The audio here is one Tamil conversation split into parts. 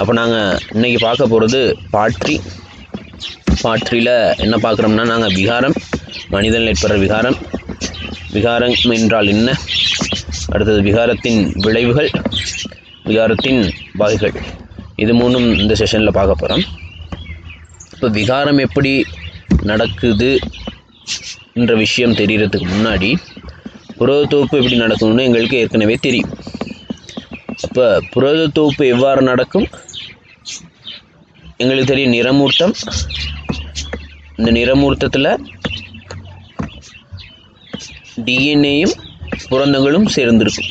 அப்போ நாங்கள் இன்னைக்கு பார்க்க போகிறது பாட்ரி பாட்ரியில் என்ன பார்க்குறோம்னா நாங்கள் விகாரம் மனிதன் ஏற்படுற விகாரம். விகாரம் என்றால் என்ன? அடுத்தது விகாரத்தின் விளைவுகள் விகாரத்தின் வகைகள். இது மூணும் இந்த செஷனில் பார்க்க போகிறோம் இப்போ விகாரம் எப்படி நடக்குது என்ற விஷயம் தெரியறதுக்கு முன்னாடி புரதத்தொகுப்பு எப்படி நடக்கும்னு எங்களுக்கு ஏற்கனவே தெரியும். அப்போ புரதத்தொகுப்பு எவ்வாறு நடக்கும்? எங்களுக்கு தெரியும் நிறமூர்த்தம் இந்த நிறமூர்த்தத்தில் டிஎன்ஏயும் புரதங்களும் சேர்ந்துருக்கும்.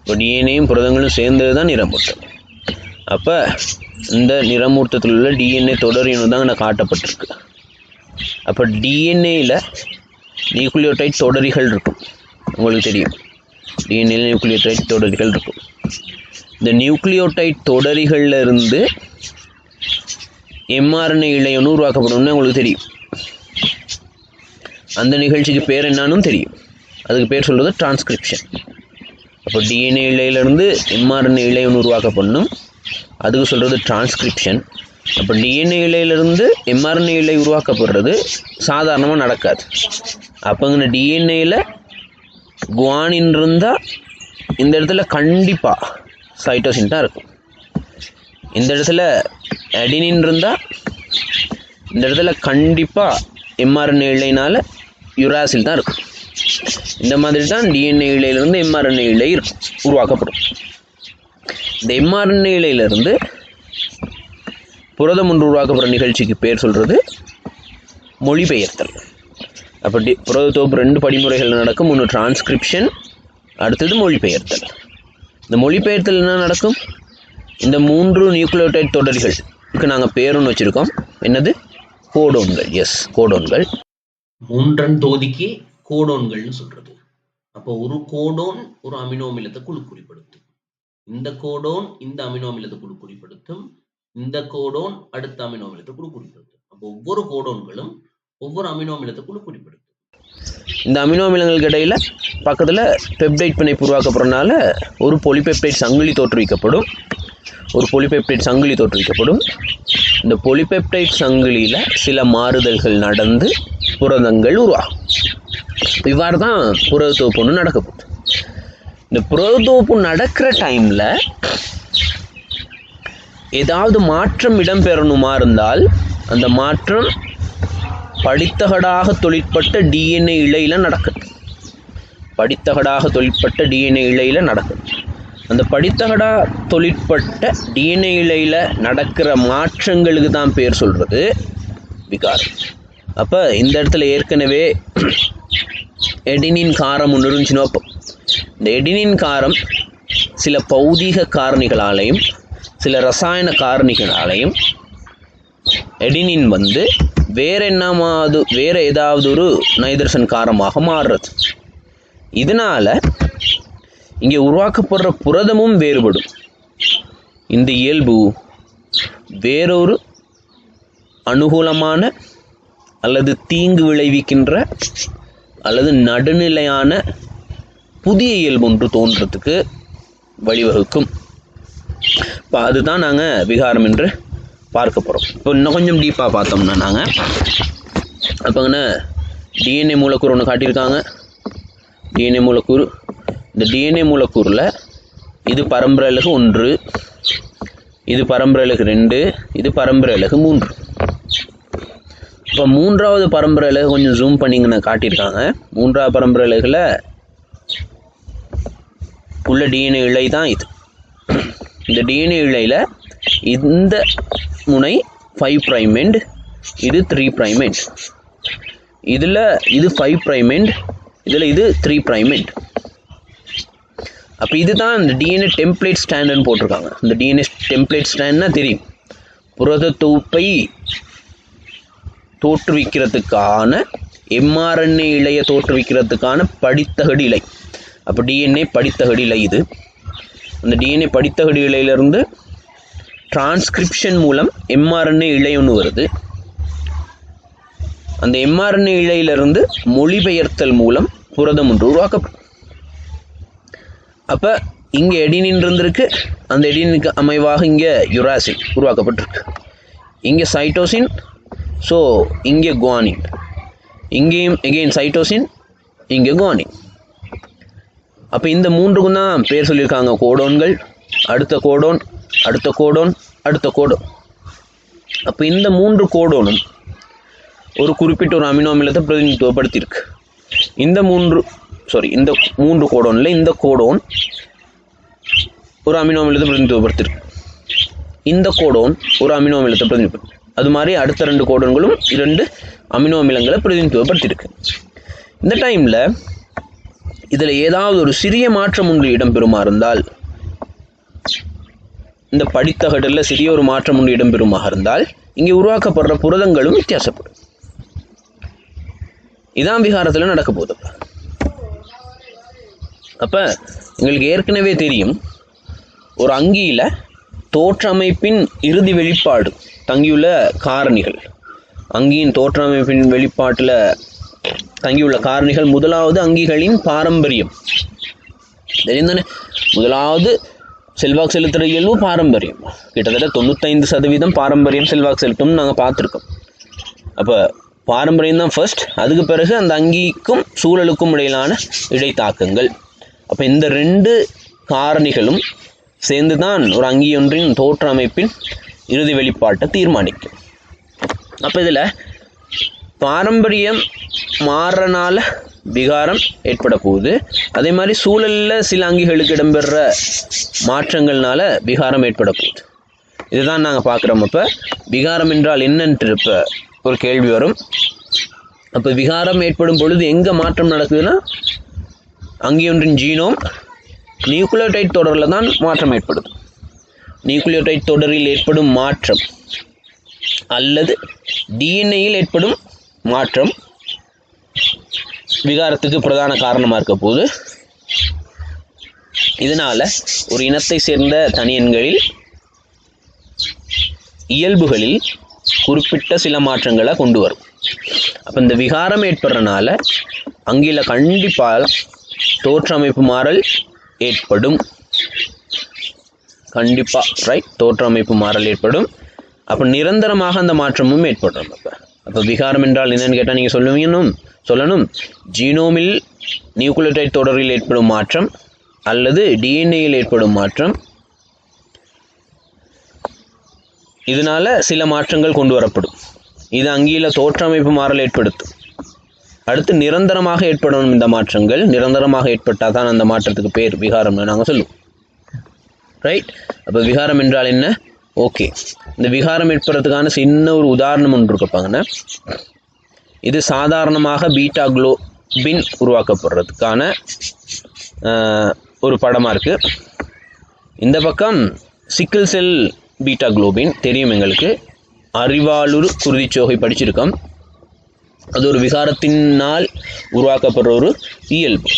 இப்போ டிஎன்ஏயும் புரதங்களும் சேர்ந்தது தான் நிறமூர்த்தம் அப்போ இந்த நிறமூர்த்தத்தில் உள்ள டிஎன்ஏ தொடர் தான் நான் காட்டப்பட்டிருக்கு. அப்போ டிஎன்ஏயில் நியூக்ளியோடைட் தொடரிகள் இருக்கும். உங்களுக்கு தெரியும். டிஎன்ஏ நியூக்ளியோடைட் தொடரிகள் இருக்கும். இந்த நியூக்ளியோடைட் தொடரிகளில் இருந்து எம்ஆர்என்ஏ இழையொன்று உருவாக்கப்படும்னு உங்களுக்கு தெரியும். அந்த நிகழ்ச்சிக்கு பேர் என்னன்னு தெரியும். அதுக்கு பேர் சொல்கிறது டிரான்ஸ்கிரிப்ஷன் அப்போ டிஎன்ஏ இழையிலேருந்து எம்ஆர்என்ஏ ஒன்று உருவாக்கப்படணும். அதுக்கு சொல்கிறது டிரான்ஸ்கிரிப்ஷன் அப்போ டிஎன்ஏ இழையிலிருந்து எம்ஆர்என்ஏ இழை உருவாக்கப்படுறது சாதாரணமாக நடக்காது. அப்போங்கிற டிஎன்ஏயில் குவானின் இருந்தால் இந்த இடத்துல கண்டிப்பாக சைட்டோசின் தான் இருக்கும். இந்த இடத்துல அடினின் இருந்தால் இந்த இடத்துல கண்டிப்பாக எம்ஆர்என்ஏ இழைனால யுராசில் தான் இருக்கும். இந்த மாதிரி தான் டிஎன்ஏ இழையிலிருந்து எம்ஆர்என்ஏ இழை இருக்கும் உருவாக்கப்படும். இந்த எம்ஆர்என்ஏ இழையிலிருந்து புரதம் ஒன்று உருவாக்கப்படுற நிகழ்ச்சிக்கு பேர் சொல்கிறது மொழிபெயர்த்தல். அப்போ டி புரத ரெண்டு படிமுறைகள் நடக்கும். ஒன்று டிரான்ஸ்கிரிப்ஷன் அடுத்தது மொழிபெயர்த்தல். இந்த மொழிபெயர்த்தல் என்ன நடக்கும்? இந்த மூன்று நியூக்ளியோடைட் தொடர்களுக்கு நாங்கள் பேருன்னு வச்சுருக்கோம். என்னது? கோடோன்கள். எஸ் கோடோன்கள். மூன்றன் தொகுதிக்கு கோடோன்கள்னு சொல்றது. அப்போ ஒரு கோடோன் ஒரு அமினோ அமிலத்தை குழு குறிப்படுத்தும். இந்த கோடோன் இந்த அமினோ அமிலத்தை குழு குறிப்படுத்தும். இந்த கோடோன் அடுத்த அமினோ அமிலத்தை குழு குறிப்படுத்தும். அப்போ ஒவ்வொரு கோடோன்களும் ஒவ்வொரு அமினோ அமிலத்தை குழு குறிப்படுத்தும். இந்த அமினோ அமிலங்களுக்கு இடையில் பக்கத்தில் பெப்டைட் பிணைப்பு உருவாக்கப்படுறதுனால ஒரு பொலிபெப்டைட் சங்கிலி தோற்றுவிக்கப்படும். ஒரு பொலிபெப்டைட் சங்கிலி தோற்றுவிக்கப்படும் இந்த பொலிபெப்டைட் சங்கிலியில் சில மாறுதல்கள் நடந்து புரதங்கள் உருவாகும். இவ்வாறு தான் புரதத்தோப்பு ஒன்று நடக்க போகுது. இந்த புரதத்தோப்பு நடக்கிற டைமில் ஏதாவது மாற்றம் இடம்பெறணுமா இருந்தால் அந்த மாற்றம் படித்தகடாக தொழிற்பட்ட டிஎன்ஏ இழையில் நடக்குது படித்தகடாக தொழிற்பட்ட டிஎன்ஏ இழையில் நடக்குது அந்த படித்தகடா தொழிற்பட்ட டிஎன்ஏ இலையில் நடக்கிற மாற்றங்களுக்கு தான் பேர் சொல்கிறது விகாரம் அப்போ இந்த இடத்துல ஏற்கனவே எடினின் காரம் ஒன்று இருந்துச்சுன்னா அப்போ இந்த எடினின் காரம் சில பௌதீக காரணிகளாலையும் சில ரசாயன காரணிகளாலையும் எடினின் வந்து வேற என்னமாவது வேற ஏதாவது ஒரு நைதர்சன் காரமாக மாறுறது. இதனால இங்கே உருவாக்கப்படுற புரதமும் வேறுபடும். இந்த இயல்பு வேறொரு அனுகூலமான அல்லது தீங்கு விளைவிக்கின்ற அல்லது நடுநிலையான புதிய இயல்பு ஒன்று தோன்றதுக்கு வழிவகுக்கும். இப்போ அதுதான் நாங்கள் விகாரம் என்று பார்க்க போகிறோம் இப்போ இன்னும் கொஞ்சம் டீப்பாக பார்த்தோம்னா நாங்கள் அப்போங்கண்ணா டிஎன்ஏ மூலக்கூறு ஒன்று காட்டியிருக்காங்க. டிஎன்ஏ மூலக்கூறு இந்த டிஎன்ஏ மூலக்கூறில் இது பரம்பரை அலகு ஒன்று இது பரம்பரை அலகு ரெண்டு இது பரம்பரை அலகு மூன்று. இப்போ மூன்றாவது பரம்பரை அலகு கொஞ்சம் ஜூம் பண்ணிங்கன்னு காட்டியிருக்காங்க. மூன்றாவது பரம்பரை அலகில் உள்ள டிஎன்ஏ இழை தான் இது. இந்த டிஎன்ஏ இழையில் இந்த முனை ஃபைவ் ப்ரைம் எண்ட் இது த்ரீ ப்ரைம் எண்ட் இதில் இது ஃபைவ் ப்ரைம் எண்ட் இதில் இது த்ரீ ப்ரைம் எண்ட் அப்போ இதுதான் இந்த டிஎன்ஏ டெம்ப்ளேட் ஸ்டாண்டுன்னு போட்டிருக்காங்க. இந்த டிஎன்ஏ டெம்ப்ளேட் ஸ்டாண்ட்னா தெரியும். புரத தொகுப்பை தோற்றுவிக்கிறதுக்கான எம்ஆர்என்ஏ இலையை தோற்றுவிக்கிறதுக்கான படித்தகடு இலை அப்போ டிஎன்ஏ படித்தகடு இலை இது. அந்த டிஎன்ஏ படித்தகடு இலையிலிருந்து டிரான்ஸ்கிரிப்ஷன் மூலம் எம்ஆர்என்ஏ இழை ஒன்று வருது. அந்த எம்ஆர்என்ஏ இழையிலிருந்து மொழிபெயர்த்தல் மூலம் புரதம் ஒன்று உருவாக்கப்படும். அப்போ இங்கே எடினின் இருந்திருக்கு. அந்த எடினுக்கு அமைவாக இங்கே யுராசின் உருவாக்கப்பட்டிருக்கு. இங்கே சைட்டோசின் ஸோ இங்கே குவானின். இங்கேயும் எகெயின் சைட்டோசின் இங்கே குவானின். அப்போ இந்த மூன்றுக்கும் தான் பேர் சொல்லியிருக்காங்க. கோடோன்கள் அடுத்த கோடோன் அடுத்த கோடோன் அடுத்த கோடோன். அப்போ இந்த மூன்று கோடோனும் ஒரு குறிப்பிட்ட ஒரு அமினோ அமிலத்தை பிரதிநிதித்துவப்படுத்தியிருக்கு. இந்த மூன்று சாரி இந்த மூன்று கோடோனில் இந்த கோடோன் ஒரு அமினோ அமிலத்தை இந்த கோடோன் ஒரு அமினோ அமிலத்தை பிரதிநிதிப்படுத்து அது மாதிரி அடுத்த ரெண்டு கோடோன்களும் இரண்டு அமினோ அமிலங்களை பிரதிநிதித்துவப்படுத்தியிருக்கு இந்த டைமில் இதில் ஏதாவது ஒரு சிறிய மாற்றம் ஒன்று இடம்பெறுமா இருந்தால் இந்த படித்தகடில் சிறிய ஒரு மாற்றம் ஒன்று இடம்பெறுமாக இருந்தால் இங்கே உருவாக்கப்படுற புரதங்களும் வித்தியாசப்படும். இதான் விகாரத்தில் நடக்க போகுது. அப்போ எங்களுக்கு ஏற்கனவே தெரியும் ஒரு அங்கியில் தோற்றமைப்பின் இறுதி வெளிப்பாடு தங்கியுள்ள காரணிகள். அங்கியின் தோற்றமைப்பின் வெளிப்பாட்டில் தங்கியுள்ள காரணிகள் முதலாவது அங்கிகளின் பாரம்பரியம். தெரியுந்தானே? முதலாவது செல்வாக்கு செலுத்துகிற இயல்பு பாரம்பரியம். கிட்டத்தட்ட தொண்ணூத்தைந்து சதவீதம் பாரம்பரியம் செல்வாக்கு செலுத்தும்னு நாங்கள் பார்த்துருக்கோம். அப்போ பாரம்பரியம் தான் ஃபர்ஸ்ட் அதுக்கு பிறகு அந்த அங்கிக்கும் சூழலுக்கும் இடையிலான இடைத்தாக்கங்கள். அப்போ இந்த ரெண்டு காரணிகளும் சேர்ந்து தான் ஒரு அங்கியொன்றின் தோற்ற அமைப்பின் இறுதி வெளிப்பாட்டை தீர்மானிக்கும். அப்போ இதில் பாரம்பரியம் மாறுறனால விகாரம் ஏற்பட போகுது அதே மாதிரி சூழலில் சில அங்கிகளுக்கு இடம்பெற மாற்றங்கள்னால விகாரம் ஏற்பட போகுது இதுதான் நாங்கள் பார்க்குறோம் அப்போ விகாரம் என்றால் என்னன்ட்டு இருப்ப ஒரு கேள்வி வரும். அப்போ விகாரம் ஏற்படும் பொழுது எங்கே மாற்றம் நடக்குதுன்னா அங்கியொன்றின் ஜீனோம் நியூக்ளியோடைட் தொடரில் தான் மாற்றம் ஏற்படுது. நியூக்ளியோடைட் தொடரில் ஏற்படும் மாற்றம் அல்லது டிஎன்ஏயில் ஏற்படும் மாற்றம் விகாரத்துக்கு பிரதான காரணமாக இருக்க போது இதனால ஒரு இனத்தை சேர்ந்த தனியன்களில் இயல்புகளில் குறிப்பிட்ட சில மாற்றங்களை கொண்டு வரும். அப்போ இந்த விகாரம் ஏற்படுறனால அங்கில கண்டிப்பாக தோற்றமைப்பு மாறல் ஏற்படும். கண்டிப்பாக ரைட் தோற்றமைப்பு மாறல் ஏற்படும். அப்போ நிரந்தரமாக அந்த மாற்றமும் ஏற்படும் அப்போ. அப்போ விகாரம் என்றால் என்னன்னு கேட்டால் நீங்கள் சொல்லுவீங்கன்னும் சொல்லணும். ஜீனோமில் நியூக்ளியோடைட் தொடரில் ஏற்படும் மாற்றம் அல்லது டிஎன்ஏயில் ஏற்படும் மாற்றம். இதனால் சில மாற்றங்கள் கொண்டு வரப்படும். இது அங்கியில தோற்றமைப்பு மாறல் ஏற்படுத்தும். அடுத்து நிரந்தரமாக ஏற்படணும் இந்த மாற்றங்கள். நிரந்தரமாக ஏற்பட்டால் தான் அந்த மாற்றத்துக்கு பேர் விகாரம்னு நாங்கள் சொல்லுவோம். ரைட் அப்போ விகாரம் என்றால் என்ன? ஓகே இந்த விகாரம் ஏற்படுறதுக்கான சின்ன ஒரு உதாரணம் ஒன்று இருப்பாங்கன்னா இது சாதாரணமாக பீட்டா குளோபின் உருவாக்கப்படுறதுக்கான ஒரு படமாக இருக்குது இந்த பக்கம் சிக்கிள் செல் பீட்டா குளோபின் தெரியும் எங்களுக்கு. அறிவாளுர் குருதிச்சோகை படிச்சிருக்கோம். அது ஒரு விகாரத்தினால் உருவாக்கப்படுற ஒரு இயல்பு.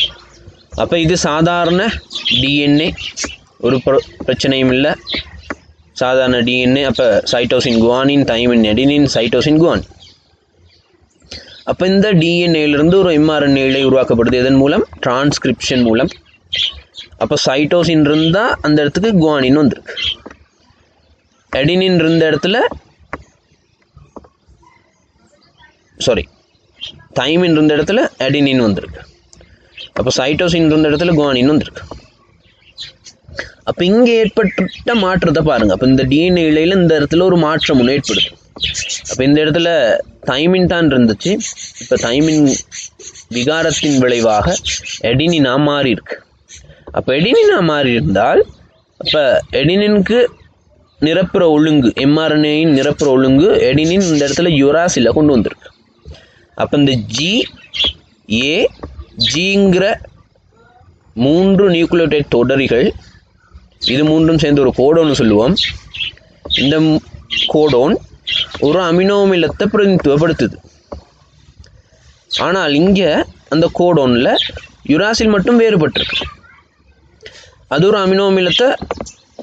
அப்போ இது சாதாரண டிஎன்ஏ ஒரு பிரச்சனையும் இல்லை. சாதாரண டிஎன்ஏ அப்போ cytosine guanine thymine adenine cytosine guanine அப்போ இந்த டிஎன்ஏலேருந்து ஒரு எம்ஆர்என்ஏ உருவாக்கப்படுது. இதன் மூலம்? டிரான்ஸ்கிரிப்ஷன் மூலம். அப்போ சைட்டோசின் இருந்தால் அந்த இடத்துக்கு குவானின் வந்திருக்கு. எடினின் இருந்த இடத்துல சாரி தைமின் இருந்த இடத்துல எடினின் வந்திருக்கு. அப்போ சைட்டோசின் இருந்த இடத்துல குவானின் வந்திருக்கு. அப்போ இங்கே ஏற்பட்ட மாற்றத்தை பாருங்கள் அப்போ இந்த டிஎன்ஏ இலையில் இந்த இடத்துல ஒரு மாற்றம் ஒன்று ஏற்படுது. அப்போ இந்த இடத்துல தைமின் தான் இருந்துச்சு. இப்போ தைமின் விகாரத்தின் விளைவாக எடினினா மாறி இருக்கு அப்போ எடினினா மாறி இருந்தால் அப்போ எடினினுக்கு நிரப்புற ஒழுங்கு எம்ஆர்என்ஏயின் நிரப்புற ஒழுங்கு எடினின் இந்த இடத்துல யுராசில கொண்டு வந்திருக்கு. அப்போ இந்த ஜி ஏ ஜிங்கிற மூன்று நியூக்ளியோடைட் தொடரிகள் இது மூன்றும் சேர்ந்து ஒரு கோடோன்னு சொல்லுவோம். இந்த கோடோன் ஒரு அமினோமிலத்தை பிரதிநிதித்துவப்படுத்துது. ஆனால் இங்கே அந்த கோடோனில் யுராசில் மட்டும் வேறுபட்டிருக்கு. அது ஒரு அமினோமிலத்தை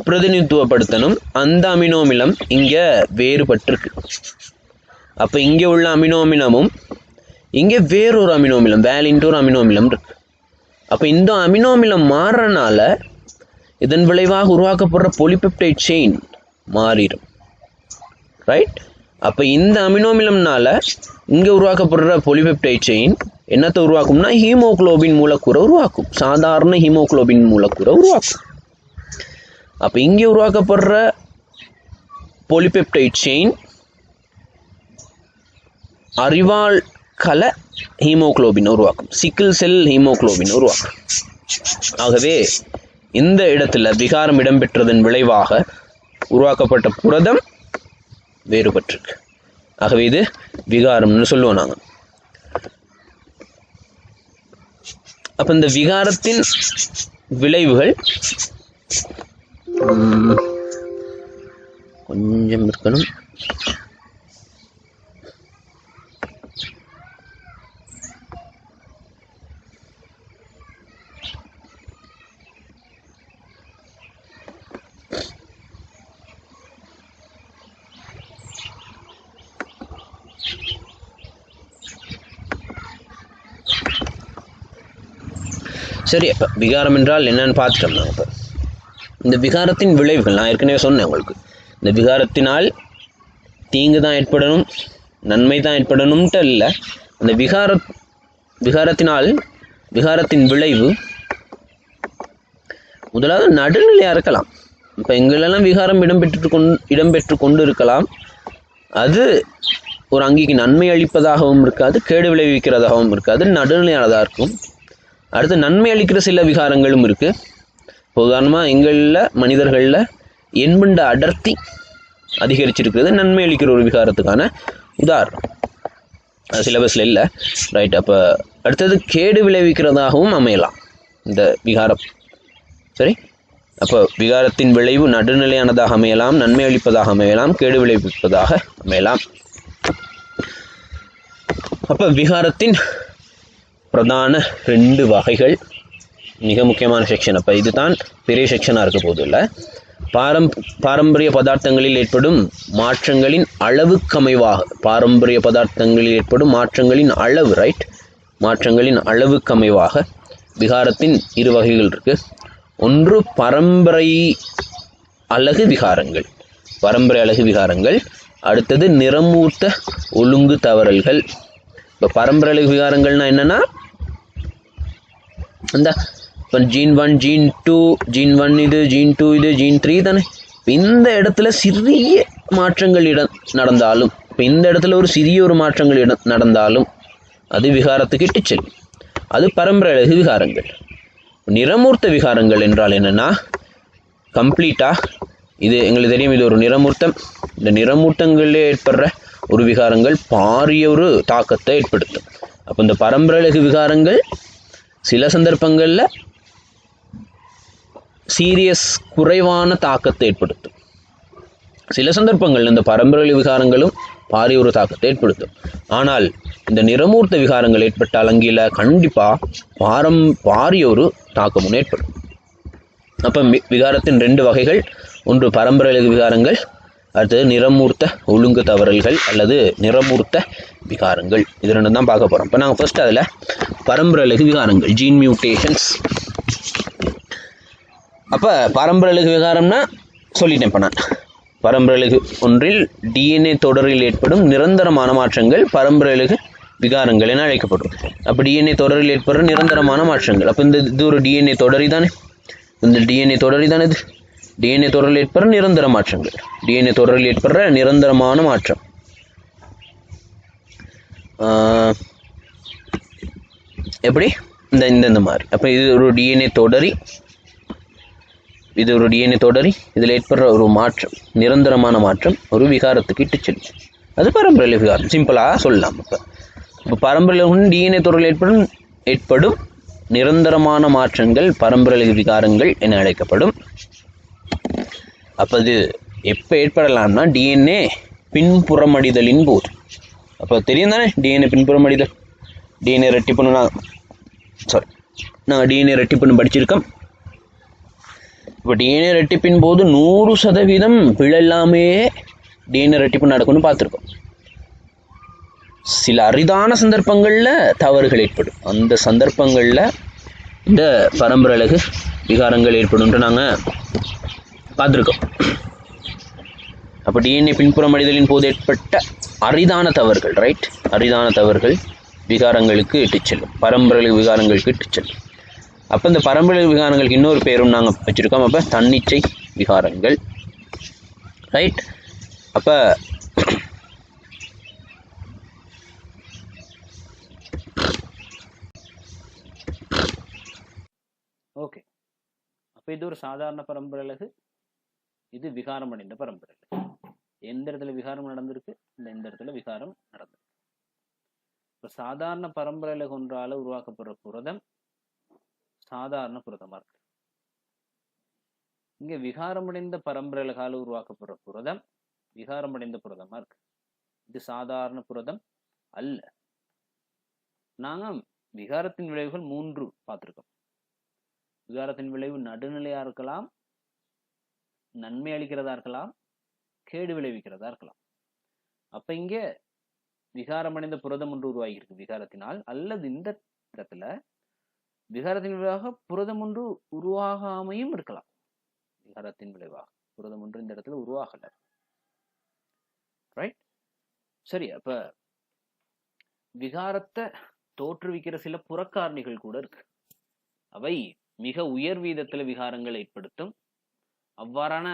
பிரதிநிதித்துவப்படுத்தணும். அந்த அமினோமிலம் இங்கே வேறுபட்டிருக்கு. அப்போ இங்கே உள்ள அமினோமிலமும் இங்கே வேறொரு அமினோமிலம் வேலின்ட்டு ஒரு அமினோமிலம் இருக்கு. அப்போ இந்த அமினோமிலம் மாறுறனால இதன் விளைவாக உருவாக்கப்படுற பொலிபெப்டைட் செயின் மாறிடும். ரைட் அப்போ இந்த அமினோமிலம்னால இங்கே உருவாக்கப்படுற பொலிபெப்டைட் செயின் என்னத்தை உருவாக்கும்னா ஹீமோகுளோபின் மூலக்கூரை உருவாக்கும். சாதாரண ஹீமோகுளோபின் மூலக்கூரை உருவாக்கும். அப்போ இங்கே உருவாக்கப்படுற பொலிபெப்டைட் செயின் அறிவால் கல ஹீமோகுளோபின் உருவாக்கும். சிக்கிள் செல் ஹீமோகுளோபின் உருவாக்கும். ஆகவே இந்த இடத்துல விகாரம் இடம்பெற்றதன் விளைவாக உருவாக்கப்பட்ட புரதம் வேறுபட்டிருக்கு. ஆகவே இது விகாரம்னு சொல்லுவோம் நாங்கள் அப்ப இந்த விகாரத்தின் விளைவுகள் கொஞ்சம் இருக்கணும். சரி அப்போ விகாரம் என்றால் என்னன்னு பார்த்துட்டோம்னா இப்போ. இந்த விகாரத்தின் விளைவுகள் நான் ஏற்கனவே சொன்னேன் உங்களுக்கு. இந்த விகாரத்தினால் தீங்கு தான் ஏற்படணும் நன்மை தான் ஏற்படணும்ட்டு இல்லை. அந்த விகார விகாரத்தினால் விகாரத்தின் விளைவு முதலாவது நடுநிலையாக இருக்கலாம். இப்போ எங்களெல்லாம் விகாரம் இடம்பெற்று கொண்டு இடம்பெற்று கொண்டு இருக்கலாம் அது ஒரு அங்கிக்கு நன்மை அளிப்பதாகவும் இருக்காது கேடு விளைவிக்கிறதாகவும் இருக்காது நடுநிலையானதாக இருக்கும். அடுத்து நன்மை அளிக்கிற சில விகாரங்களும் இருக்குது இப்போ உதாரணமாக எங்களில் மனிதர்களில் எண்பண்ட அடர்த்தி அதிகரிச்சிருக்கிறது. நன்மை அளிக்கிற ஒரு விகாரத்துக்கான உதாரணம். சிலபஸில் இல்லை. ரைட் அப்போ அடுத்தது கேடு விளைவிக்கிறதாகவும் அமையலாம். இந்த விகாரம். சரி? அப்போ விகாரத்தின் விளைவு நடுநிலையானதாக அமையலாம் நன்மை அளிப்பதாக அமையலாம் கேடு விளைவிப்பதாக அமையலாம். அப்போ விகாரத்தின் பிரதான ரெண்டு வகைகள். மிக முக்கியமான செக்ஷன் அப்போ இதுதான் பெரிய செக்ஷனாக இருக்க போது இல்லை? பாரம் பாரம்பரிய பதார்த்தங்களில் ஏற்படும் மாற்றங்களின் அளவுக்கமைவாக பாரம்பரிய பதார்த்தங்களில் ஏற்படும் மாற்றங்களின் அளவு ரைட் மாற்றங்களின் அளவுக்கமைவாக விகாரத்தின் இரு வகைகள் இருக்குது ஒன்று பரம்பரை அலகு விகாரங்கள். பரம்பரை அழகு விகாரங்கள். அடுத்தது நிறமூர்த்த ஒழுங்கு தவறல்கள். இப்போ பரம்பரை அழகு விகாரங்கள்னா என்னன்னா அந்த இப்போ gene one gene two gene one இது ஜீன் டூ இது ஜீன் த்ரீ தானே இப்போ இந்த இடத்துல சிறிய மாற்றங்கள் இடம் நடந்தாலும் இப்போ இந்த இடத்துல ஒரு சிறிய ஒரு மாற்றங்கள் இடம் நடந்தாலும் அது விகாரத்துக்கு இட்டு செல்லும் அது பரம்பரை அழகு விகாரங்கள் நிறமூர்த்த விகாரங்கள் என்றால் என்னென்னா கம்ப்ளீட்டாக இது எங்களுக்கு தெரியும் இது ஒரு நிறமூர்த்தம் இந்த நிறமூர்த்தங்களில் ஏற்படுற ஒரு விகாரங்கள் பாரிய ஒரு தாக்கத்தை ஏற்படுத்தும் அப்போ இந்த பரம்பரை அழகு விகாரங்கள் சில சந்தர்ப்பங்களில் சீரியஸ் குறைவான தாக்கத்தை ஏற்படுத்தும். சில சந்தர்ப்பங்களில் இந்த பரம்பரை விகாரங்களும் பாரிய ஒரு தாக்கத்தை ஏற்படுத்தும். ஆனால் இந்த நிறமூர்த்த விகாரங்கள் ஏற்பட்டால் அலங்கியில் கண்டிப்பாக பாரம் பாரிய ஒரு தாக்கமும் ஏற்படும். அப்போ விகாரத்தின் ரெண்டு வகைகள். ஒன்று பரம்பரை விகாரங்கள் அடுத்தது நிறமூர்த்த ஒழுங்கு தவறல்கள் அல்லது நிறமூர்த்த விகாரங்கள். இது ரெண்டும் தான் பார்க்க போகிறோம் இப்போ நாங்கள் ஃபர்ஸ்ட் அதில் பரம்பரலகு விகாரங்கள் ஜீன் மியூட்டேஷன்ஸ் அப்போ பரம்பரலகு விகாரம்னா சொல்லிட்டேன் இப்போ நான். பரம்பரலகு ஒன்றில் டிஎன்ஏ தொடரில் ஏற்படும் நிரந்தரமான மாற்றங்கள் பரம்பரலகு விகாரங்கள் என அழைக்கப்படும். அப்போ டிஎன்ஏ தொடரில் ஏற்படுற நிரந்தரமான மாற்றங்கள். அப்போ இந்த இது ஒரு டிஎன்ஏ தொடரி தானே இந்த டிஎன்ஏ தொடரி தானே இது? டிஎன்ஏ தொடரில் ஏற்படுற நிரந்தர மாற்றங்கள். டிஎன்ஏ தொடரில் ஏற்படுற நிரந்தரமான மாற்றம். ஆஹ், எப்படி? இந்த இந்த இந்த மாதிரி. அப்போ இது ஒரு டிஎன்ஏ தொடரி. இது ஒரு டிஎன்ஏ தொடரி. இதில் ஏற்படுற ஒரு மாற்றம் நிரந்தரமான மாற்றம் ஒரு விகாரத்துக்கு இட்டு செல்லும் அது பரம்பரை விகாரம். சிம்பிளாக சொல்லலாம் இப்போ. இப்போ பரம்பரை டிஎன்ஏ தொடரில் ஏற்படும் ஏற்படும் நிரந்தரமான மாற்றங்கள் பரம்பரை விகாரங்கள் என அழைக்கப்படும் அப்போ அது எப்போ ஏற்படலாம்னா டிஎன்ஏ பின்புறமடிதலின் போது. அப்போ தெரியும் தானே? டிஎன்ஏ பின்புறமடிதல். டிஎன்ஏ ரெட்டிப்புன்னு நான் சாரி நாங்கள் டிஎன்ஏ ரெட்டிப்புன்னு படிச்சிருக்கோம் இப்போ டிஎன்ஏ ரெட்டிப்பின் போது நூறு சதவீதம் பிழல்லாமே டிஎன்ஏ ரெட்டிப்பு நடக்கும்னு பார்த்துருக்கோம். சில அரிதான சந்தர்ப்பங்களில் தவறுகள் ஏற்படும். அந்த சந்தர்ப்பங்களில் இந்த பரம்பரை அழகு விகாரங்கள் ஏற்படும் நாங்கள் பார்த்துருக்கோம். அப்போ டிஎன்ஏ பின்புறம் மனிதலின் போது ஏற்பட்ட அரிதான தவறுகள் ரைட் அரிதான தவறுகள் விகாரங்களுக்கு இட்டுச் செல்லும். பரம்பரை விகாரங்களுக்கு இட்டுச் செல்லும். அப்போ இந்த பரம்பரை விகாரங்களுக்கு இன்னொரு பேரும் நாங்கள் வச்சுருக்கோம். அப்போ தன்னிச்சை விகாரங்கள் ரைட் அப்போ ஓகே அப்போ இது ஒரு சாதாரண பரம்பரை அழகு இது விகாரம் அடைந்த பரம்பரை எந்த இடத்துல விகாரம் நடந்திருக்கு? இந்த இந்த இடத்துல விகாரம் நடந்திருக்கு. இப்போ சாதாரண பரம்பரை கொன்றால உருவாக்கப்படுற புரதம் சாதாரண புரதமாக இருக்கு. இங்க விகாரமடைந்த பரம்பரை கால உருவாக்கப்படுற புரதம் விகாரமடைந்த புரதமா இருக்கு. இது சாதாரண புரதம் அல்ல. நாங்க விகாரத்தின் விளைவுகள் மூன்று பார்த்திருக்கோம். விகாரத்தின் விளைவு நடுநிலையா இருக்கலாம் நன்மை அளிக்கிறதா இருக்கலாம் கேடு விளைவிக்கிறதா இருக்கலாம். அப்ப இங்க விகாரமடைந்த புரதம் ஒன்று உருவாகி இருக்கு விகாரத்தினால் அல்லது இந்த இடத்துல விகாரத்தின் விளைவாக புரதம் ஒன்று உருவாகாமையும் இருக்கலாம். விகாரத்தின் விளைவாக புரதம் ஒன்று இந்த இடத்துல உருவாகல. ரைட் சரி அப்ப விகாரத்தை தோற்றுவிக்கிற சில புறக்காரணிகள் கூட இருக்கு. அவை மிக உயர் வீதத்துல விகாரங்கள் ஏற்படுத்தும் அவ்வாறான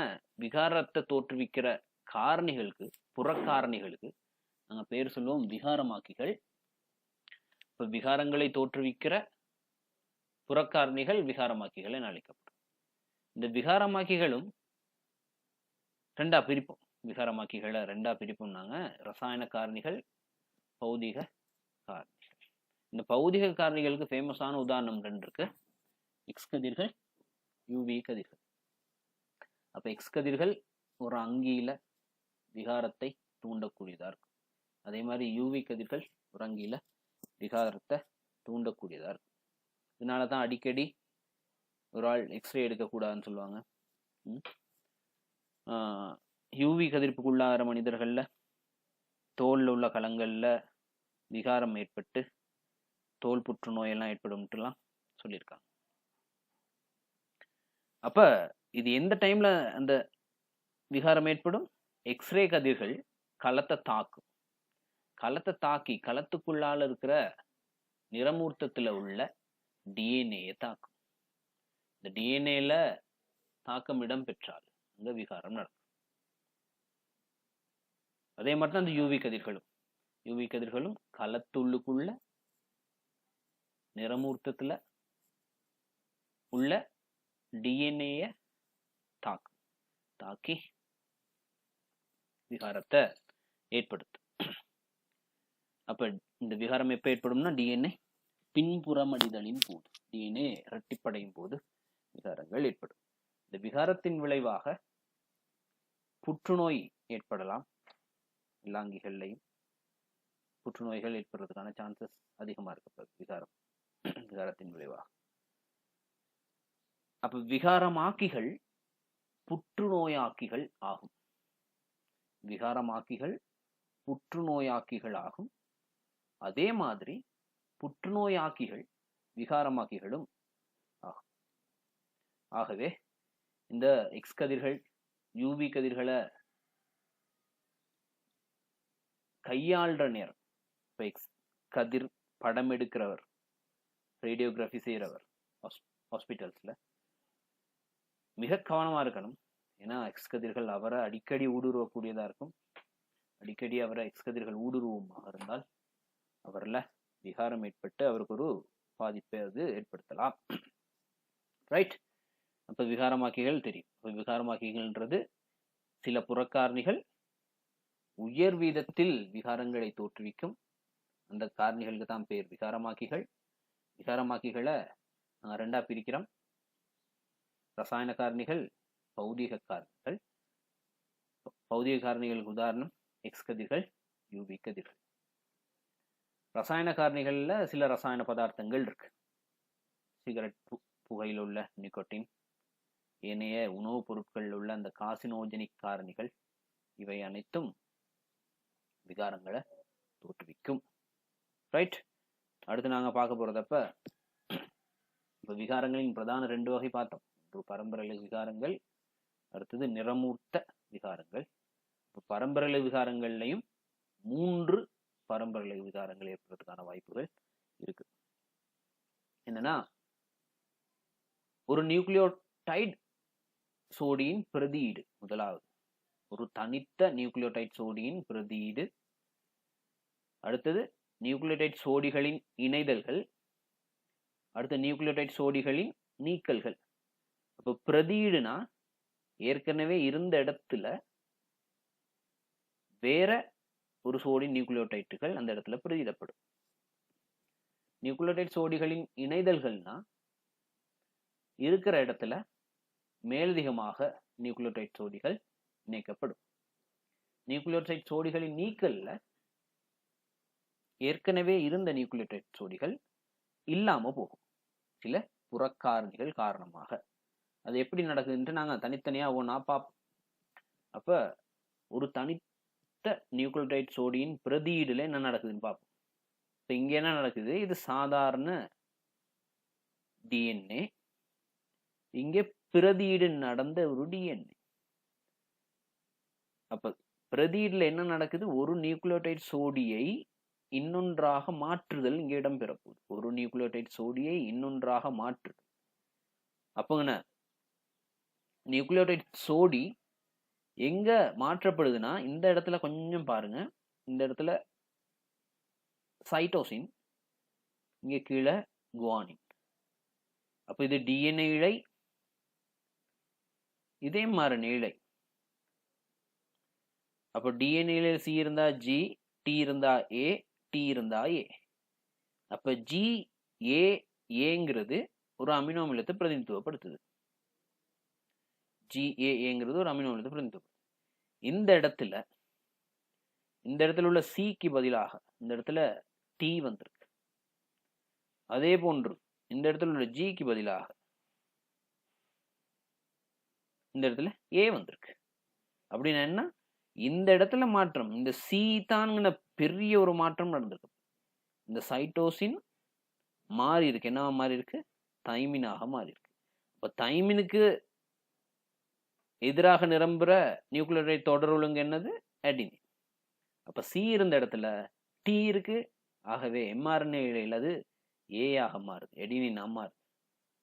விகாரத்தை தோற்றுவிக்கிற காரணிகளுக்கு புறக்காரணிகளுக்கு நாங்கள் பேர் சொல்லுவோம் விகாரமாக்கிகள். இப்போ விகாரங்களை தோற்றுவிக்கிற புறக்காரணிகள் விகாரமாக்கிகள் என அழைக்கப்படும். இந்த விகாரமாக்கிகளும் ரெண்டா பிரிப்போம். விகாரமாக்கிகளை ரெண்டா பிரிப்போம்னாங்க. ரசாயன காரணிகள் பௌதிக காரணிகள். இந்த பௌதிக காரணிகளுக்கு ஃபேமஸான உதாரணம் ரெண்டு இருக்கு. எக்ஸ் கதிர்கள் யூவி கதிர்கள். அப்போ எக்ஸ் கதிர்கள் ஒரு அங்கியில் விகாரத்தை தூண்டக்கூடியதாக இருக்கும் அதே மாதிரி யூவி கதிர்கள் ஒரு அங்கியில் விகாரத்தை தூண்டக்கூடியதாக இருக்கும் இதனால தான் அடிக்கடி ஒரு ஆள் எக்ஸ்ரே எடுக்கக்கூடாதுன்னு சொல்லுவாங்க. யூவி கதிர்ப்புக்குள்ளாகிற மனிதர்களில் தோலில் உள்ள களங்களில் விகாரம் ஏற்பட்டு தோல் புற்றுநோயெல்லாம் ஏற்படும்ட்டுலாம் சொல்லியிருக்காங்க. அப்போ இது எந்த டைமில் அந்த விகாரம் ஏற்படும்? எக்ஸ்ரே கதிர்கள் களத்தை தாக்கும். களத்தை தாக்கி களத்துக்குள்ளால இருக்கிற நிறமூர்த்தத்தில் உள்ள டிஎன்ஏயை தாக்கும். இந்த டிஎன்ஏல தாக்கம் இடம் பெற்றால் அந்த விகாரம் நடக்கும். அதே மாதிரி தான் அந்த யூவி கதிர்களும். யூவி கதிர்களும் களத்துள்ளுக்குள்ள நிறமூர்த்தத்தில் உள்ள டிஎன்ஏயை தாக்கு தாக்கி விகாரத்தை ஏற்படுத்து. அப்ப இந்த விகாரம் எப்ப ஏற்படும்னா டிஎன்ஏ பின்புறமடிதலின் போது டிஎன்ஏ இரட்டிப்படையும் போது விகாரங்கள் ஏற்படும். இந்த விகாரத்தின் விளைவாக புற்றுநோய் ஏற்படலாம். இல்லாங்கிகள்லையும் புற்றுநோய்கள் ஏற்படுறதுக்கான சான்சஸ் அதிகமாக இருக்கு விகாரம் விகாரத்தின் விளைவாக. அப்ப விகாரமாக்கிகள் புற்றுநோயாக்கிகள் ஆகும். விகாரமாக்கிகள் புற்றுநோயாக்கிகள் ஆகும் அதே மாதிரி புற்றுநோயாக்கிகள் விகாரமாக்கிகளும் ஆகும். ஆகவே இந்த எக்ஸ் கதிர்கள் யூவி கதிர்களை கையாள்ற நேரம் இப்போ எக்ஸ் கதிர் படம் எடுக்கிறவர் ரேடியோகிராஃபி செய்கிறவர் ஹாஸ்பிட்டல்ஸில் மிக கவனமாக இருக்கணும். ஏன்னா எக்ஸ் கதிர்கள் அவரை அடிக்கடி ஊடுருவக்கூடியதாக இருக்கும். அடிக்கடி அவரை எக்ஸ் கதிர்கள் ஊடுருவமாக இருந்தால் அவரில் விகாரம் ஏற்பட்டு அவருக்கு ஒரு பாதிப்பை அது ஏற்படுத்தலாம். ரைட் அப்போ விகாரமாக்கிகள் தெரியும். இப்போ விகாரமாக்கிகள்ன்றது சில புறக்காரணிகள் உயர் வீதத்தில் விகாரங்களை தோற்றுவிக்கும். அந்த காரணிகளுக்கு தான் பேர். விகாரமாக்கிகள். விகாரமாக்கிகளை நாங்கள் ரெண்டாக பிரிக்கிறோம். ரசாயன காரணிகள் பௌதிக காரணிகள் பௌதிக காரணிகளுக்கு உதாரணம் எக்ஸ் கதிர்கள் யூவி கதிர்கள். ரசாயன காரணிகள்ல சில ரசாயன பதார்த்தங்கள் இருக்கு. சிகரெட் பு புகையில் உள்ள நிக்கோட்டின் ஏனைய உணவுப் பொருட்களில் உள்ள அந்த காசினோஜெனிக் காரணிகள் இவை அனைத்தும் விகாரங்களை தோற்றுவிக்கும். ரைட் அடுத்து நாங்க பார்க்க போறதப்ப இப்போ விகாரங்களின் பிரதான ரெண்டு வகை பார்த்தோம். ஒன்று பரம்பரை விகாரங்கள் அடுத்தது நிறமூர்த்த விகாரங்கள். இப்போ பரம்பரை விகாரங்கள்லையும் மூன்று பரம்பரை விகாரங்கள் ஏற்படுறதுக்கான வாய்ப்புகள் இருக்கு. என்னன்னா ஒரு நியூக்ளியோடைட் சோடியின் பிரதியீடு முதலாவது. ஒரு தனித்த நியூக்ளியோடைட் சோடியின் பிரதியீடு. அடுத்தது நியூக்ளியோடைட் சோடிகளின் இணைதல்கள் அடுத்த நியூக்ளியோடைட் சோடிகளின் நீக்கல்கள். அப்போ பிரதீடுனா ஏற்கனவே இருந்த இடத்துல வேற ஒரு சோடி நியூக்ளியோடைட்டுகள் அந்த இடத்துல பிரதியிடப்படும். நியூக்ளியோடைட் சோடிகளின் இணைதல்கள்னா இருக்கிற இடத்துல மேலதிகமாக நியூக்ளியோடைட் சோடிகள் இணைக்கப்படும். நியூக்ளியோடைட் சோடிகளின் நீக்கல்ல ஏற்கனவே இருந்த நியூக்ளியோடைட் சோடிகள் இல்லாம போகும். சில புறக்காரணிகள் காரணமாக. அது எப்படி நடக்குதுன்ட்டு நாங்கள் தனித்தனியாக ஒன்றா பார்ப்போம் அப்போ ஒரு தனித்த நியூக்ளியோடைட் சோடியின் பிரதியீடில் என்ன நடக்குதுன்னு பார்ப்போம் இப்போ இங்கே என்ன நடக்குது? இது சாதாரண டிஎன்ஏ இங்கே பிரதியீடு நடந்த ஒரு டிஎன்ஏ அப்போ பிரதியீடில் என்ன நடக்குது? ஒரு நியூக்ளியோடைட் சோடியை இன்னொன்றாக மாற்றுதல் இங்கே இடம்பெற போகுது. ஒரு நியூக்ளியோடைட் சோடியை இன்னொன்றாக மாற்றுதல். அப்போங்கண்ண நியூக்ளியோடைட் சோடி எங்கே மாற்றப்படுதுன்னா இந்த இடத்துல கொஞ்சம் பாருங்க. இந்த இடத்துல சைட்டோசின் இங்கே கீழே குவானின். அப்போ இது டிஎன்ஏ இழை இதே மாதிரி இழை. அப்போ டிஎன்ஏல சி இருந்தா ஜி டி இருந்தா ஏ டி இருந்தா ஏ அப்போ ஜி ஏ ஏங்கிறது ஒரு அமினோ அமிலத்தை பிரதிநிதித்துவப்படுத்துது. ஜிஏஏங்கிறது ஒரு அமினோ அமிலத்தை பிரதிநிதித்துவப்படுத்துது இந்த இடத்துல இந்த இடத்துல உள்ள சிக்கு பதிலாக இந்த இடத்துல டி வந்திருக்கு. அதே போன்று இந்த இடத்துல உள்ள ஜிக்கு பதிலாக இந்த இடத்துல ஏ வந்திருக்கு. அப்படின்னா என்ன? இந்த இடத்துல மாற்றம் இந்த சி தான்ங்கிற பெரிய ஒரு மாற்றம் நடந்திருக்கு. இந்த சைட்டோசின் மாறி இருக்கு. என்னவா மாறி இருக்கு? தைமினாக மாறி இருக்கு. இப்போ தைமினுக்கு எதிராக நிரம்புற நியூக்ளியரை தொடர் என்னது? அடினின் அப்போ சி இருந்த இடத்துல டி இருக்கு. ஆகவே எம்ஆர்என்ஏ இழையில் அது ஏ ஆக மாறுது. எடினினா மாறுது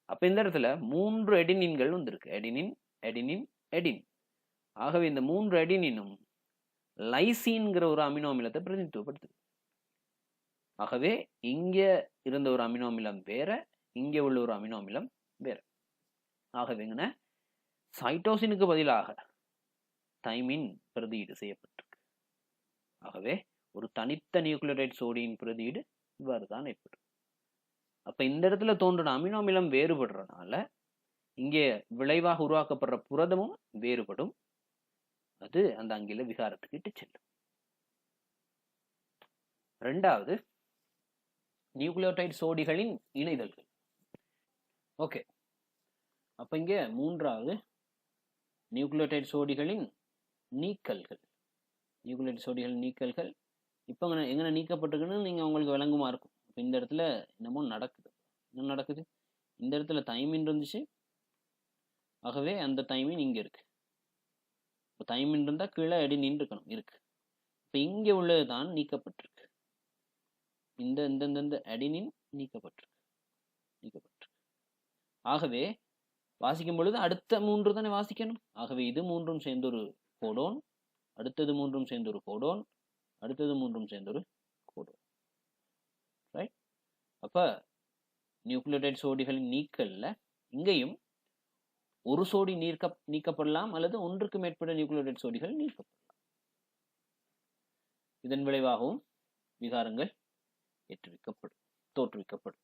அப்போ இந்த இடத்துல மூன்று எடினின்கள் வந்திருக்கு. எடினின் எடினின் எடின் ஆகவே இந்த மூன்று எடினினும் லைசின்ங்கிற ஒரு அமினோ அமிலத்தை பிரதிநிதித்துவப்படுத்துது. ஆகவே இங்கே இருந்த ஒரு அமினோ அமிலம் வேற இங்கே உள்ள ஒரு அமினோ அமிலம் வேற. ஆகவேங்கன சைட்டோசினுக்கு பதிலாக தைமின் பிரதியீடு செய்யப்பட்டிருக்கு. ஆகவே ஒரு தனித்த நியூக்ளியோடைட் சோடியின் பிரதியீடு இவ்வாறு தான் ஏற்படும். அப்போ இந்த இடத்துல தோன்றின அமினோமிலம் வேறுபடுறனால வேறுபடுறதுனால இங்கே விளைவாக உருவாக்கப்படுற புரதமும் வேறுபடும். அது அந்த அங்கில விகாரத்துக்கு இட்டு செல்லும். ரெண்டாவது நியூக்ளியோடைட் சோடிகளின் இணைதல்கள். ஓகே. அப்போ இங்கே மூன்றாவது நியூக்ளியோடைட் சோடிகளின் நீக்கல்கள். நியூக்ளியோடைட் சோடிகள் நீக்கல்கள். இப்போ எங்கே நீக்கப்பட்டிருக்குன்னு நீங்கள் உங்களுக்கு விளங்குமா இருக்கும். இப்போ இந்த இடத்துல என்னமோ நடக்குது. என்ன நடக்குது? இந்த இடத்துல தைமின் இருந்துச்சு. ஆகவே அந்த தைமின் இங்கே இருக்கு. இப்போ தைமின் இருந்தால் கீழே அடி நின்று இருக்கணும் இருக்கு. இப்போ இங்கே உள்ளது தான் நீக்கப்பட்டிருக்கு. இந்த இந்த இந்த இந்த அடினின் நீக்கப்பட்டிருக்கு. நீக்கப்பட்டிருக்கு. ஆகவே வாசிக்கும் பொழுது அடுத்த மூன்று தானே வாசிக்கணும்? ஆகவே இது மூன்றும் சேர்ந்து ஒரு கோடோன் அடுத்தது மூன்றும் சேர்ந்து ஒரு கோடோன் அடுத்தது மூன்றும் சேர்ந்து ஒரு கோடோன் ரைட் அப்ப நியூக்ளியோடைட் சோடிகளின் நீக்கல்ல இங்கேயும் ஒரு சோடி நீர்க்க நீக்கப்படலாம் அல்லது ஒன்றுக்கு மேற்பட்ட நியூக்ளியோடைட் சோடிகள் நீக்கப்படலாம். இதன் விளைவாகவும் விகாரங்கள் ஏற்றுவிக்கப்படும் தோற்றுவிக்கப்படும்.